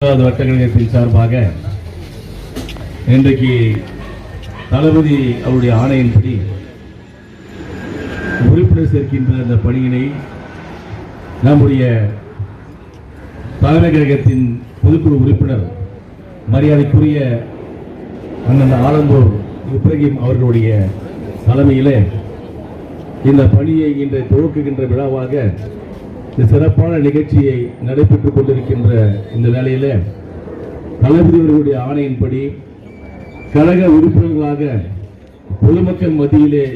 மூன்றாவது வட்ட கழகத்தின் சார்பாக இன்றைக்கு தளபதி அவருடைய ஆணையின்படி உறுப்பினர் சேர்க்கின்ற அந்த பணியினை நம்முடைய தலைமை கழகத்தின் பொதுக்குழு உறுப்பினர் மரியாதைக்குரிய அண்ணன் ஆலந்தூர் இப்ராஹிம் அவர்களுடைய தலைமையிலே இந்த பணியை இன்று துவக்குகின்ற விழாவாக இந்த சிறப்பான நிகழ்ச்சியை நடைபெற்றுக் கொண்டிருக்கின்ற இந்த வேளையில் தளபதி அவர்களுடைய ஆணையின்படி கழக உறுப்பினர்களாக பொதுமக்கள் மத்தியிலே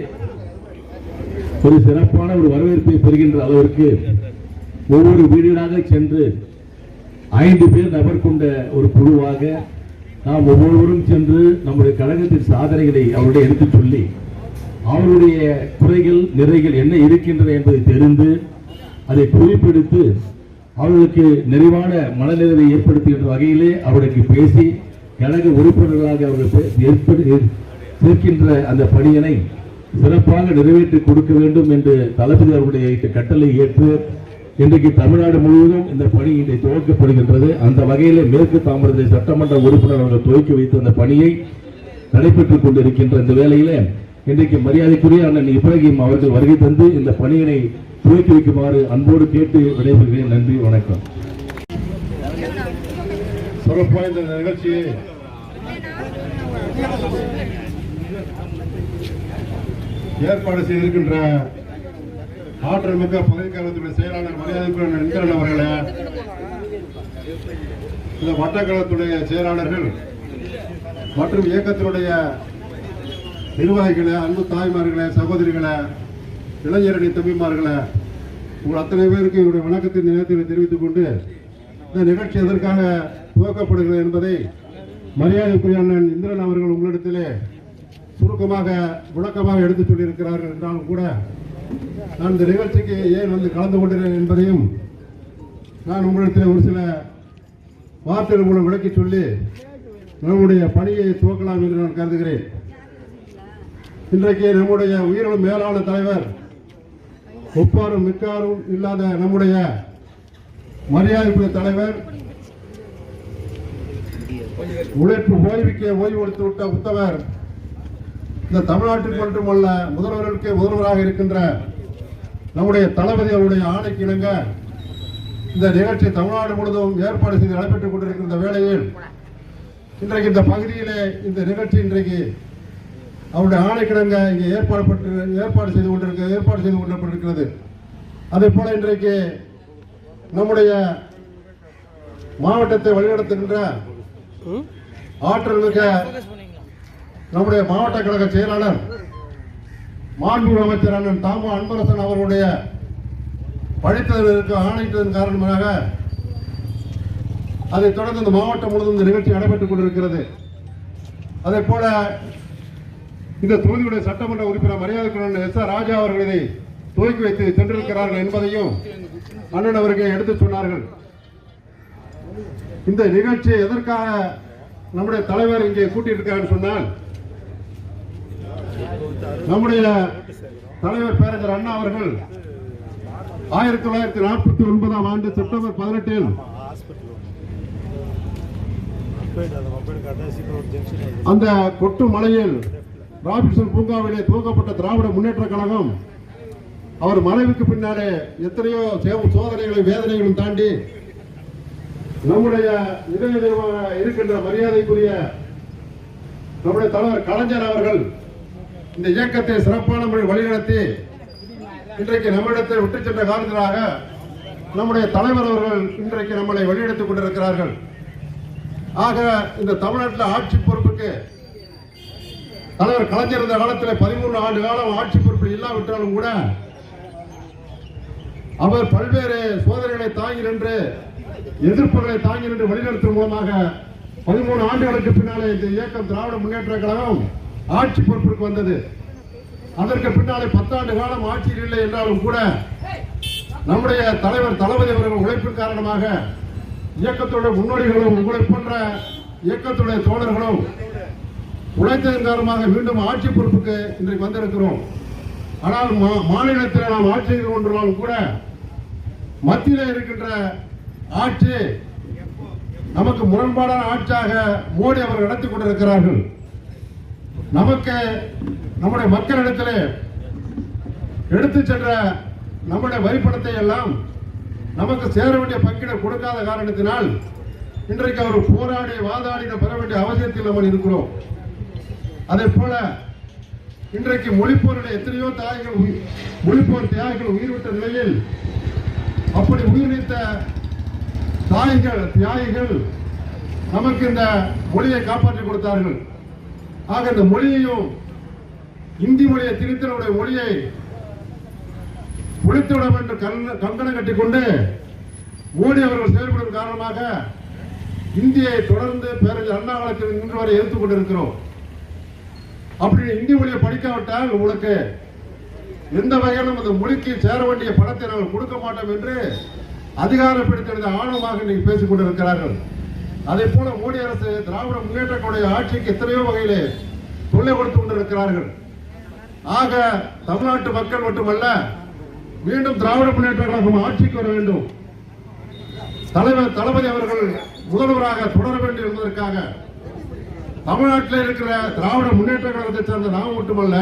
ஒரு சிறப்பான ஒரு வரவேற்பை பெறுகின்ற அளவிற்கு ஒவ்வொரு வீடுகளாக சென்று ஐந்து பேர் நபர் கொண்ட ஒரு குழுவாக நாம் ஒவ்வொருவரும் சென்று நம்முடைய கழகத்தின் சாதனைகளை அவருடைய எடுத்துச் சொல்லி அவருடைய குறைகள் நிறைகள் என்ன இருக்கின்றன என்பதை தெரிந்து அதை குறிப்பெடுத்து அவர்களுக்கு நிறைவான மனநிறைவை ஏற்படுத்துகின்ற வகையிலே அவர்களுக்கு பேசி கழக உறுப்பினர்களாக அவர்கள் ஏற்படு சேர்க்கின்ற அந்த பணியினை சிறப்பாக நிறைவேற்றி கொடுக்க வேண்டும் என்று தளபதி அவருடைய கட்டளை ஏற்று இன்றைக்கு தமிழ்நாடு முழுவதும் இந்த பணி இன்றை துவக்கப்படுகின்றது அந்த வகையில் மேற்கு தாமிரத்தை சட்டமன்ற உறுப்பினர் அவர்கள் துவக்கி வைத்த அந்த பணியை நடைபெற்றுக் கொண்டிருக்கின்ற இந்த வேளையில இன்றைக்கு மரியாதைக்குரிய அண்ணன் இப்ராஹிம் அவர்கள் வருகை தந்து இந்த பணியினை துவக்கி வைக்குமாறு அன்போடு கேட்டு விடைபெறுகிறேன். நன்றி வணக்கம். சிறப்பாக இந்த நிகழ்ச்சியை ஏற்பாடு செய்திருக்கின்ற ஆற்றல் மிக்க பதவிக்காலத்துடைய செயலாளர் மரியாதைக்குரிய இந்திரன் அவர்களே இந்த வட்டக்கழகத்துடைய செயலாளர்கள் மற்றும் இயக்கத்தினுடைய நிர்வாகிகளை அன்பு தாய்மார்களே சகோதரிகளை இளைஞரணி தம்பிமார்களை உங்கள் அத்தனை பேருக்கு என்னுடைய வணக்கத்தின் நேரத்தில் தெரிவித்துக் கொண்டு இந்த நிகழ்ச்சி எதற்காக துவக்கப்படுகிறது என்பதை மரியாதைக்குரிய அண்ணன் இந்திரன் அவர்கள் உங்களிடத்திலே சுருக்கமாக விளக்கமாக எடுத்துச் சொல்லியிருக்கிறார்கள் என்றாலும் கூட நான் இந்த நிகழ்ச்சிக்கு ஏன் வந்து கலந்து கொண்டேன் என்பதையும் நான் உங்களிடத்தில் ஒரு சில வார்த்தைகள் மூலம் விளக்கி சொல்லி நம்முடைய பணியை துவக்கலாம் என்று நான் கருதுகிறேன். இன்றைக்கு நம்முடைய உயிரினும் மேலான தலைவர் ஒப்பாரும் மிக்காரும் இல்லாத நம்முடைய மரியாதைக்குரிய தலைவர் உழைப்பு ஓய்வுக்கே ஓய்வு கொடுத்து விட்ட உத்தவர் இந்த தமிழ்நாட்டில் மட்டுமல்ல முதல்வர்களுக்கே முதல்வராக இருக்கின்ற நம்முடைய தளபதி அவருடைய ஆணைக்கு இணங்க இந்த நிகழ்ச்சி தமிழ்நாடு முழுவதும் ஏற்பாடு செய்து நடைபெற்றுக் கொண்டிருக்கின்ற வேளையில் இன்றைக்கு இந்த பகுதியிலே இந்த நிகழ்ச்சி இன்றைக்கு அவருடைய ஆணைக்கிடங்க இங்கே ஏற்பாடு ஏற்பாடு செய்து கொண்டிருக்க ஏற்பாடு செய்து கொண்டப்பட்டிருக்கிறது அதே போல இன்றைக்கு நம்முடைய மாவட்டத்தை வழிநடத்துகின்ற ஆற்றல் மிக்க நம்முடைய மாவட்ட கழக செயலாளர் மாண்பு அமைச்சர் அண்ணன் தாமு அன்பரசன் அவர்களுடைய படித்ததற்கு ஆணைத்ததன் காரணமாக அதைத் தொடர்ந்து இந்த மாவட்டம் முழுவதும் இந்த நிகழ்ச்சி நடைபெற்றுக் கொண்டிருக்கிறது. அதே போல இந்த தொகுதியுடைய சட்டமன்ற உறுப்பினர் மரியாதைக்குரிய எஸ் ஆர் ராஜா அவர்கள் இதை துவக்கி வைத்து சென்றிருக்கிறார்கள் என்பதையும் அண்ணன் அவர்கள் எடுத்து சொன்னார்கள். இந்த நிகழ்ச்சி எதற்காக நம்முடைய தலைவர் இங்கே கூட்டியிருக்காருன்னு சொன்னால் நம்முடைய தலைவர் பேரஞ்சர் அண்ணா அவர்கள் ஆயிரத்தி தொள்ளாயிரத்தி நாற்பத்தி ஒன்பதாம் ஆண்டு செப்டம்பர் பதினெட்டில் அந்த கொட்டு மலையில் ராபின்சன் பூங்காவிலே துவக்கப்பட்ட திராவிட முன்னேற்ற கழகம் அவர் மறைவுக்கு பின்னாலே எத்தனையோ சே- வேதனைகளும் தாண்டி நம்முடைய இதய தெய்வமாக இருக்கின்ற மரியாதைக்குரிய நம்முடைய தலைவர் கலைஞர் அவர்கள் இந்த இயக்கத்தை சிறப்பான முறையில் வழிநடத்தி இன்றைக்கு நம்மிடத்தை விட்டு சென்ற காரணத்தினாக நம்முடைய தலைவர் அவர்கள் இன்றைக்கு நம்மளை வழிநடத்திக் கொண்டிருக்கிறார்கள். ஆக இந்த தமிழ்நாட்டில் ஆட்சி பொறுப்புக்கு தலைவர் கலைஞர் இருந்த காலத்தில் பதிமூணு ஆண்டு காலம் ஆட்சி பொறுப்பில் இல்லாவிட்டாலும் கூட அவர் பல்வேறு சோதனைகளை தாங்கி நின்று எதிர்ப்புகளை தாங்கி நின்று வழிநடத்தும் மூலமாக பதிமூணு ஆண்டுகளுக்கு பின்னாலே இந்த இயக்கம் திராவிட முன்னேற்ற கழகம் ஆட்சி பொறுப்பிற்கு வந்தது. அதற்கு பின்னாலே பத்தாண்டு காலம் ஆட்சியில் இல்லை என்றாலும் கூட நம்முடைய தலைவர் தளபதி அவர்கள் உழைப்பின் காரணமாக இயக்கத்துடைய முன்னோடிகளும் உங்களை போன்ற இயக்கத்துடைய தோழர்களும் உழைத்ததன் காரணமாக மீண்டும் ஆட்சி பொறுப்புக்கு இன்றைக்கு வந்திருக்கிறோம். ஆனால் மா- மாநிலத்தில் நாம் ஆட்சி செய்து கொண்டிருந்தாலும் கூட மத்தியில் இருக்கின்ற ஆட்சி நமக்கு முரண்பாடான ஆட்சியாக மோடி அவர்கள் நடத்தி கொண்டிருக்கிறார்கள். நமக்கு நம்முடைய மக்களிடத்தில் எடுத்து சென்ற நம்முடைய வரிப்பணத்தை எல்லாம் நமக்கு சேர வேண்டிய பங்கிட கொடுக்காத காரணத்தினால் இன்றைக்கு அவர் போராடி வாதாடி பெற வேண்டிய அவசியத்தில் நம்ம இருக்கிறோம் அதே போல இன்றைக்கு மொழிப்போருடைய எத்தனையோ தாய்கள் உயி- மொழிப்போர் தியாகிகள் உயிர்விட்ட நிலையில் அப்படி உயிர் நீத்த தாய்கள் தியாகிகள் நமக்கு இந்த மொழியை காப்பாற்றி கொடுத்தார்கள். ஆக இந்த மொழியையும் இந்தி மொழியை திணித்து மொழியை ஒழித்துவிடும் என்று கங்கணம் கட்டிக்கொண்டு மோடி அவர்கள் செயல்படும் காரணமாக இந்தியை தொடர்ந்து பேரறிஞர் அண்ணா காலத்தில் இன்று வரை எதிர்த்துக் கொண்டிருக்கிறோம். அப்படி இந்தி மொழியை படிக்காவிட்டால் உங்களுக்கு எந்த வகையிலும் அந்த மொழிக்கு சேர வேண்டிய பணத்தை நாங்கள் கொடுக்க மாட்டோம் என்று அதிகாரப்படுத்த ஆழமாக இன்னைக்கு பேசிக் கொண்டிருக்கிறார்கள். அதே போல மோடி அரசு திராவிட முன்னேற்ற ஆட்சிக்கு எத்தனையோ வகையிலே தொல்லை கொடுத்து கொண்டிருக்கிறார்கள். ஆக தமிழ்நாட்டு மக்கள் மட்டுமல்ல மீண்டும் திராவிட முன்னேற்ற கழகம் ஆட்சிக்கு வர வேண்டும். தலைவர் தளபதி அவர்கள் முதல்வராக தொடர வேண்டும் என்பதற்காக தமிழ்நாட்டில் இருக்கிற திராவிட முன்னேற்ற கழகத்தை சேர்ந்த நாம் மட்டுமல்ல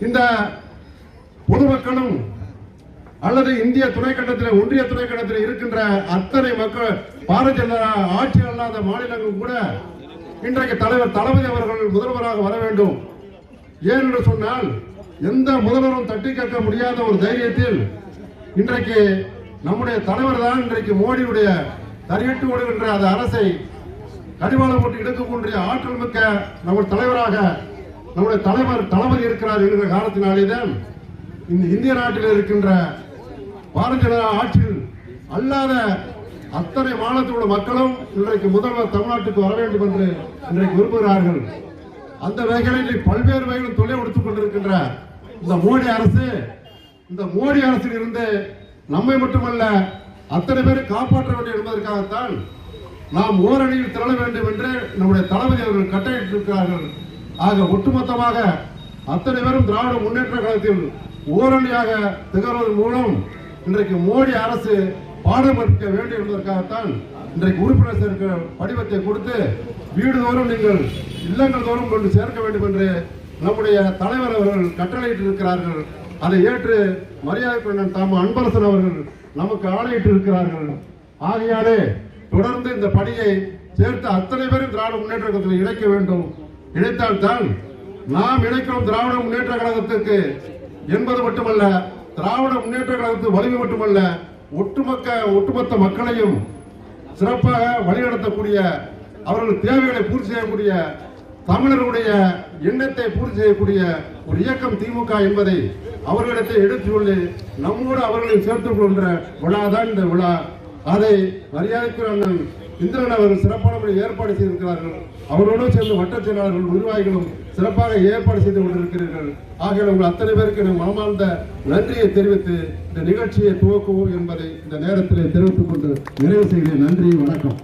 இந்த பொதுமக்களும் அல்லது இந்திய துணைக்கண்டத்தில் ஒன்றிய துணைக்கண்டத்தில் இருக்கின்ற அத்தனை மக்கள் பாரதிய ஜனதா ஆட்சி அல்லாத மாநிலங்கள் கூட இன்றைக்கு தலைவர் தளபதி அவர்கள் முதல்வராக வர வேண்டும். ஏன் என்று சொன்னால் எந்த முதல்வரும் தட்டி கேட்க முடியாத ஒரு தைரியத்தில் இன்றைக்கு நம்முடைய தலைவர் தான் இன்றைக்கு மோடியுடைய தறியிட்டு ஓடுகின்ற அந்த அரசை கடிவாளம் போட்டு எடுக்கக்கூடிய ஆற்றல் மிக்க நம்ம தலைவராக நம்முடைய தலைவர் தளபதி இருக்கிறார் என்கிற காரணத்தினாலேதான் இந்த இந்திய நாட்டில் இருக்கின்ற பாரதிய ஜனதா ஆட்சியில் அல்லாத அத்தனை மாநிலத்தில் உள்ள மக்களும் இன்றைக்கு முதல்வர் தமிழ்நாட்டுக்கு வர வேண்டும் என்று இன்றைக்கு விரும்புகிறார்கள். அந்த வகையில் பல்வேறு வகையிலும் தொலை கொடுத்துக் கொண்டிருக்கின்ற இந்த மோடி அரசு இந்த மோடி அரசில் இருந்து நம்மை மட்டுமல்ல அத்தனை பேரை காப்பாற்ற வேண்டும் என்பதற்காகத்தான் நாம் ஓரணியில் திரள வேண்டும் என்று நம்முடைய தளபதி அவர்கள் கட்டளையிட்டிருக்கிறார்கள். ஆக ஒட்டுமொத்தமாக அத்தனை பேரும் திராவிட முன்னேற்ற கழகத்தில் ஓரணியாக திகழ்வதன் மூலம் இன்றைக்கு மோடி அரசு பாடம் எடுக்க வேண்டும் என்பதற்காகத்தான் இன்றைக்கு உறுப்பினர் சேர்க்க படிவத்தை கொடுத்து வீடுதோறும் நீங்கள் இல்லங்கள் தோறும் கொண்டு சேர்க்க வேண்டும் என்று நம்முடைய தலைவர் அவர்கள் கட்டளையிட்டு இருக்கிறார்கள் அதை ஏற்று மரியாதைக்குரிய தாம அன்பரசன் அவர்கள் நமக்கு ஆணையிட்டிருக்கிறார்கள். ஆகையாலே தொடர்ந்து இந்த பணியை சேர்த்து அத்தனை பேரும் திராவிட முன்னேற்ற கழகத்தில் இணைக்க வேண்டும். இணைத்தால்தான் நாம் இணைக்கிறோம் திராவிட முன்னேற்ற கழகத்திற்கு என்பது மட்டுமல்ல திராவிட முன்னேற்ற கழகத்து வலிமை மட்டுமல்ல ஒட்டுமொக்க ஒட்டுமொத்த மக்களையும் சிறப்பாக வழிநடத்தக்கூடிய அவர்கள் தேவைகளை பூர்த்தி செய்யக்கூடிய தமிழர்களுடைய எண்ணத்தை பூர்த்தி செய்யக்கூடிய ஒரு இயக்கம் திமுக என்பதை அவர்களிடத்தை எடுத்து சொல்லி நம்மோடு அவர்களை சேர்த்துக் கொள்கின்ற விழா தான் இந்த விழா. அதை மரியாதைக்குரிய அண்ணன் இந்திரன் அவர்கள் சிறப்பான முறையில் ஏற்பாடு செய்திருக்கிறார்கள். அவரோடு சேர்ந்து வட்டச் செயலாளர்கள் நிர்வாகிகளும் சிறப்பாக ஏற்பாடு செய்து கொண்டிருக்கிறீர்கள். ஆகிய உங்கள் அத்தனை பேருக்கு நான் மனமார்ந்த நன்றியை தெரிவித்து இந்த நிகழ்ச்சியை துவக்குவோம் என்பதை இந்த நேரத்தில் தெரிவித்துக் கொண்டு நிறைவு செய்கிறேன். நன்றி வணக்கம்.